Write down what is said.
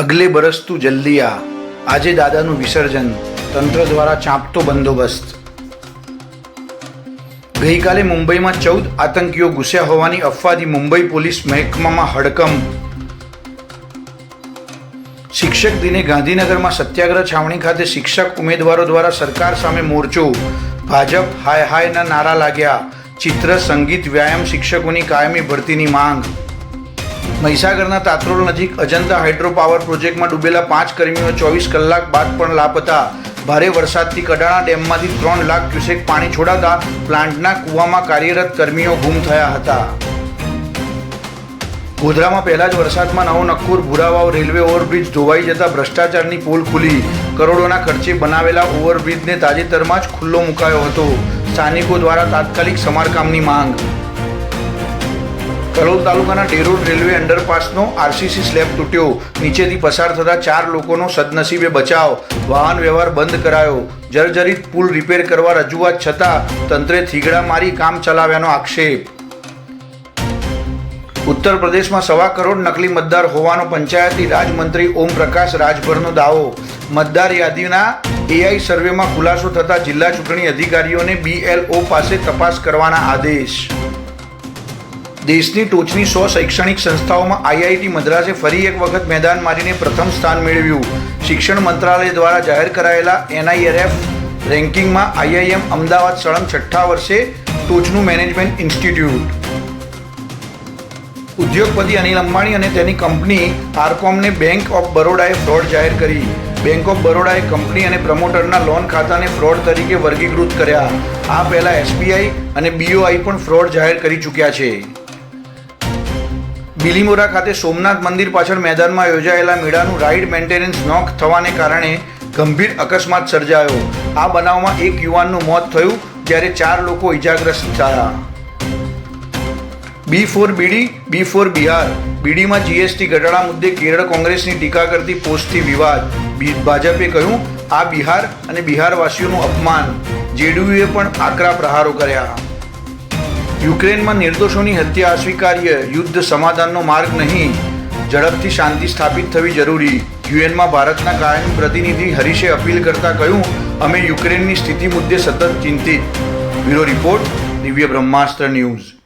અગલે બરસ તું જલ્દી આ આજે દાદાનું વિસર્જન, તંત્ર દ્વારા ચાંપતો બંદોબસ્ત. ગઈકાલે મુંબઈમાં ચૌદ આતંકીઓ ઘૂસ્યા હોવાની અફવાથી મુંબઈ પોલીસ મહેકમામાં હડકંપ શિક્ષક દિને ગાંધીનગરમાં સત્યાગ્રહ છાવણી ખાતે શિક્ષક ઉમેદવારો દ્વારા સરકાર સામે મોરચો. ભાજપ હાય હાયના નારા લાગ્યા. ચિત્ર, સંગીત, વ્યાયામ શિક્ષકોની કાયમી ભરતીની માંગ. મહીસાગરના તાત્રોલ નજીક અજંતા હાઇડ્રો પાવર પ્રોજેક્ટમાં ડૂબેલા પાંચ કર્મીઓ ચોવીસ કલાક બાદ પણ લાપતા. ભારે વરસાદથી કડાણા ડેમમાંથી ત્રણ લાખ ક્યુસેક પાણી છોડાતા પ્લાન્ટના કૂવામાં કાર્યરત કર્મીઓ ગુમ થયા હતા. ગોધરામાં પહેલા જ વરસાદમાં નવો નક્કુર ભૂરાવાવ રેલવે ઓવરબ્રિજ ધોવાઈ જતા ભ્રષ્ટાચારની પોલ ખુલી. કરોડોના ખર્ચે બનાવેલા ઓવરબ્રિજને તાજેતરમાં જ ખુલ્લો મુકાયો હતો. સ્થાનિકો દ્વારા તાત્કાલિક સમારકામની માંગ. કલોલ તાલુકાના ડેરોડ રેલવે અંડરપાસનો આરસીસી સ્લેબ તૂટ્યો. નીચેથી પસાર થતા ચાર લોકોનો સદનસીબે બચાવ. વાહન વ્યવહાર બંધ કરાયો. જર્જરિત પુલ રિપેર કરવા રજૂઆત છતાં તંત્રે થીગડા મારી કામ ચલાવ્યાનો આક્ષેપ. ઉત્તર પ્રદેશમાં સવા કરોડ નકલી મતદાર હોવાનો પંચાયતી રાજમંત્રી ઓમ પ્રકાશ રાજભરનો દાવો. મતદાર યાદીના એઆઈ સર્વેમાં ખુલાસો થતા જિલ્લા ચૂંટણી અધિકારીઓને બીએલઓ પાસે તપાસ કરવાના આદેશ. દેશની ટોચની સો શૈક્ષણિક સંસ્થાઓમાં આઈઆઈટી મદ્રાસે ફરી એક વખત મેદાન મારીને પ્રથમ સ્થાન મેળવ્યું. શિક્ષણ મંત્રાલય દ્વારા જાહેર કરાયેલા એનઆઈઆરએફ રેન્કિંગમાં આઈઆઈએમ અમદાવાદ સળંગ છઠ્ઠા વર્ષે ટોચનું મેનેજમેન્ટ ઇન્સ્ટિટ્યૂટ. ઉદ્યોગપતિ અનિલ અંબાણી અને તેની કંપની આરકોમને બેંક ઓફ બરોડાએ ફ્રોડ જાહેર કરી. બેંક ઓફ બરોડાએ કંપની અને પ્રમોટરના લોન ખાતાને ફ્રોડ તરીકે વર્ગીકૃત કર્યા. આ પહેલાં એસબીઆઈ અને બીઓઆઈ પણ ફ્રોડ જાહેર કરી ચૂક્યા છે. બિલીમોરા ખાતે સોમનાથ મંદિર પાછળ મેદાનમાં યોજાયેલા મેળાનું રાઇડ મેન્ટેનન્સ નોક થવાને કારણે ગંભીર અકસ્માત સર્જાયો. આ બનાવમાં એક યુવાનનું મોત થયું, જ્યારે ચાર લોકો ઇજાગ્રસ્ત થયા. B four BD, B four Bihar. બીડીમાં GST ઘટાડા મુદ્દે કેરળ કોંગ્રેસની ટીકા કરતી પોસ્ટથી વિવાદ. ભાજપે કહ્યું, આ બિહાર અને બિહારવાસીઓનું અપમાન. જેડીયુએ પણ આકરા પ્રહારો કર્યા. યુક્રેનમાં નિર્દોષોની હત્યા અસ્વીકાર્ય યુદ્ધ સમાધાનનો માર્ગ નહીં. ઝડપથી શાંતિ સ્થાપિત થવી જરૂરી. યુએનમાં ભારતના કાયમી પ્રતિનિધિ હરીશે અપીલ કરતા કહ્યું, અમે યુક્રેનની સ્થિતિ મુદ્દે સતત ચિંતિત. બ્યુરો રિપોર્ટ, દિવ્ય બ્રહ્માસ્ત્ર ન્યૂઝ.